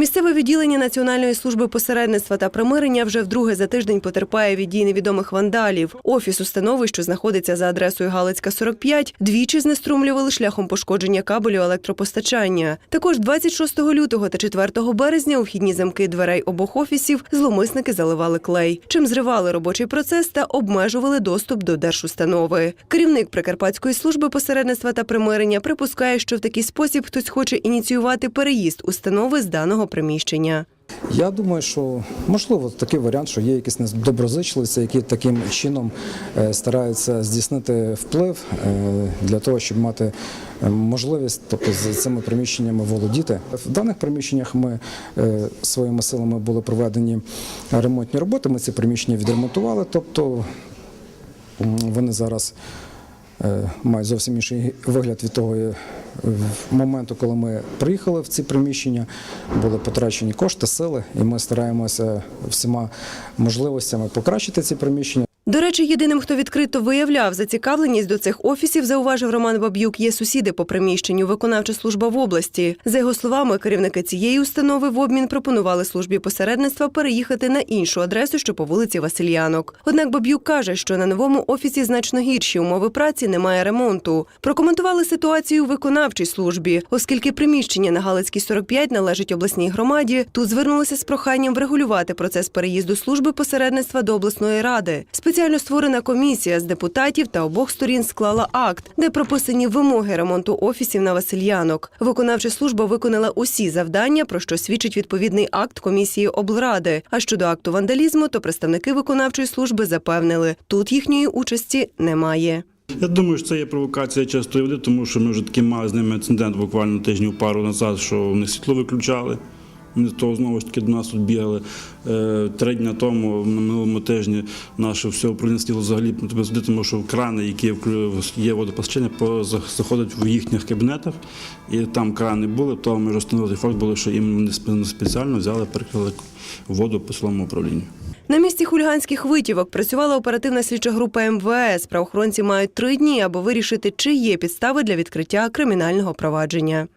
Місцеве відділення Національної служби посередництва та примирення вже вдруге за тиждень потерпає від дій невідомих вандалів. Офіс установи, що знаходиться за адресою Галицька 45, двічі знеструмлювали шляхом пошкодження кабелю електропостачання. Також 26 лютого та 4 березня у вхідні замки дверей обох офісів зломисники заливали клей, чим зривали робочий процес та обмежували доступ до держустанови. Керівник Прикарпатської служби посередництва та примирення припускає, що в такий спосіб хтось хоче ініціювати переїзд установи з даного приміщення. Я думаю, що можливо такий варіант, що є якісь недоброзичливці, які таким чином е, стараються здійснити вплив е, для того, щоб мати е, можливість, тобто з цими приміщеннями володіти. В даних приміщеннях ми своїми силами були проведені ремонтні роботи. Ми ці приміщення відремонтували, тобто вони зараз е, мають зовсім інший вигляд від того е, моменту, коли ми приїхали в ці приміщення, були потрачені кошти, сили, і ми стараємося всіма можливостями покращити ці приміщення. До речі, єдиним, хто відкрито виявляв зацікавленість до цих офісів, зауважив Роман Баб'юк, є сусіди по приміщенню, виконавча служба в області. За його словами, керівники цієї установи в обмін пропонували службі посередництва переїхати на іншу адресу, що по вулиці Васильянок. Однак Баб'юк каже, що на новому офісі значно гірші умови праці, немає ремонту. Прокоментували ситуацію у виконавчій службі, оскільки приміщення на Галицькій 45 належить обласній громаді. Тут звернулися з проханням врегулювати процес переїзду служби посередництва до обласної ради. Спеціально створена комісія з депутатів та обох сторін склала акт, де прописані вимоги ремонту офісів на Васильянок. Виконавча служба виконала усі завдання, про що свідчить відповідний акт комісії облради. А щодо акту вандалізму, то представники виконавчої служби запевнили, тут їхньої участі немає. Я думаю, що це є провокація чистої води, тому що ми вже таки мали з ними інцидент буквально тижнів пару назад, що вони світло виключали. З знову ж таки до нас тут бігали. Е, Три дні тому, на минулому тижні, наше все стіло взагалі сюди, тому що крани, які є водопостачання, по- заходять в їхніх кабінетах, і там крани були, то ми вже встановили факт було, що їм спе- спеціально взяли, перекрили воду по цілому управлінню. На місці хуліганських витівок працювала оперативна слідча група МВС. Правоохоронці мають три дні, аби вирішити, чи є підстави для відкриття кримінального провадження.